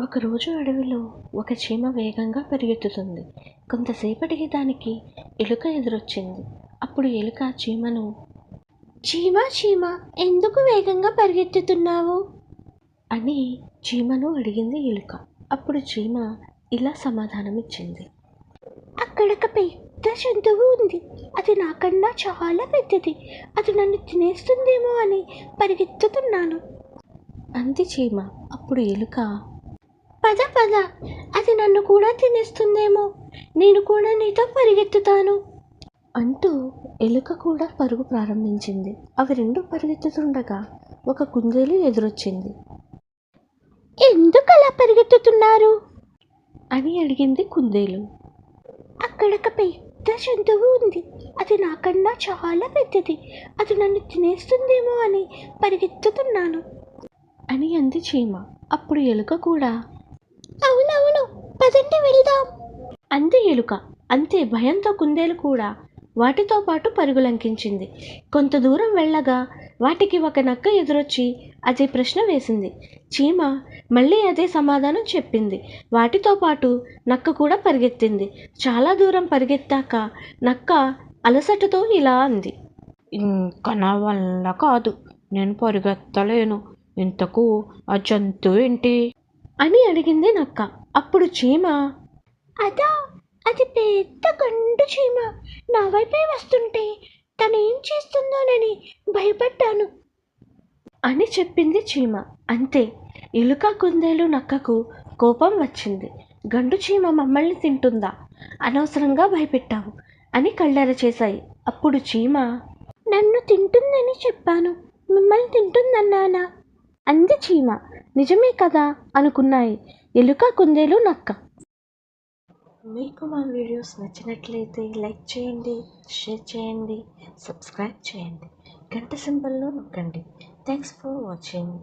ఒకరోజు అడవిలో ఒక చీమ వేగంగా పరిగెత్తుతుంది కొంతసేపటికి దానికి ఎలుక ఎదురొచ్చింది. అప్పుడు ఎలుక చీమను చీమ చీమ ఎందుకు వేగంగా పరిగెత్తుతున్నావు? అని చీమను అడిగింది ఎలుక. అప్పుడు చీమ ఇలా సమాధానమిచ్చింది. అక్కడ ఒక పెద్ద జంతువు ఉంది. అది నాకన్నా చాలా పెద్దది. అది నన్ను తినేస్తుందేమో అని పరిగెత్తుతున్నాను. అంది చీమ. అప్పుడు ఎలుక పద పద. అది నన్ను కూడా తినేస్తుందేమో. నేను కూడా నీతో పరిగెత్తుతాను. అంటూ ఎలుక కూడా పరుగు ప్రారంభించింది. అవి రెండు పరిగెత్తుతుండగా ఒక కుందేలు ఎదురొచ్చింది. ఎందుకు అలా పరిగెత్తుతున్నారు? అని అడిగింది కుందేలు. అక్కడ ఒక పెద్ద జంతువు ఉంది. అది నాకన్నా చాలా పెద్దది. అది నన్ను తినేస్తుందేమో అని పరిగెత్తుతున్నాను. అని అంది చీమ. అప్పుడు ఎలుక కూడా పదండి వెళ్దాం. అంది ఎలుక. అంతే భయంతో కుందేలు కూడా వాటితో పాటు పరుగులంకించింది. కొంత దూరం వెళ్ళగా వాటికి ఒక నక్క ఎదురొచ్చి అదే ప్రశ్న వేసింది. చీమ మళ్ళీ అదే సమాధానం చెప్పింది. వాటితో పాటు నక్క కూడా పరిగెత్తింది. చాలా దూరం పరిగెత్తాక నక్క అలసటతో ఇలా అంది. ఇంకా నా వల్ల కాదు. నేను పరిగెత్తలేను. ఇంతకు ఆ జంతువు ఏంటి? అని అడిగింది నక్క. అప్పుడు చీమ. అదా అది పెద్ద గండు చీమ. నా వైపే వస్తుంటే తను ఏం చేస్తుందోనని భయపడ్డాను. అని చెప్పింది చీమ. అంతే ఎలుక కుందేలు నక్కకు కోపం వచ్చింది. గండు చీమ మమ్మల్ని తింటుందా? అనవసరంగా భయపెట్టావు అని కళ్ళెర చేశాయి. అప్పుడు చీమ. నన్ను తింటుందని చెప్పాను. మిమ్మల్ని తింటుందన్నానా? అంది చీమ నిజమే కదా? అనుకున్నాయి. ఎలుక కుందేలు నక్క. మీకు మా వీడియోస్ నచ్చినట్లయితే లైక్ చేయండి షేర్ చేయండి సబ్స్క్రైబ్ చేయండి. గంట సింబల్లో నొక్కండి. Thanks for watching.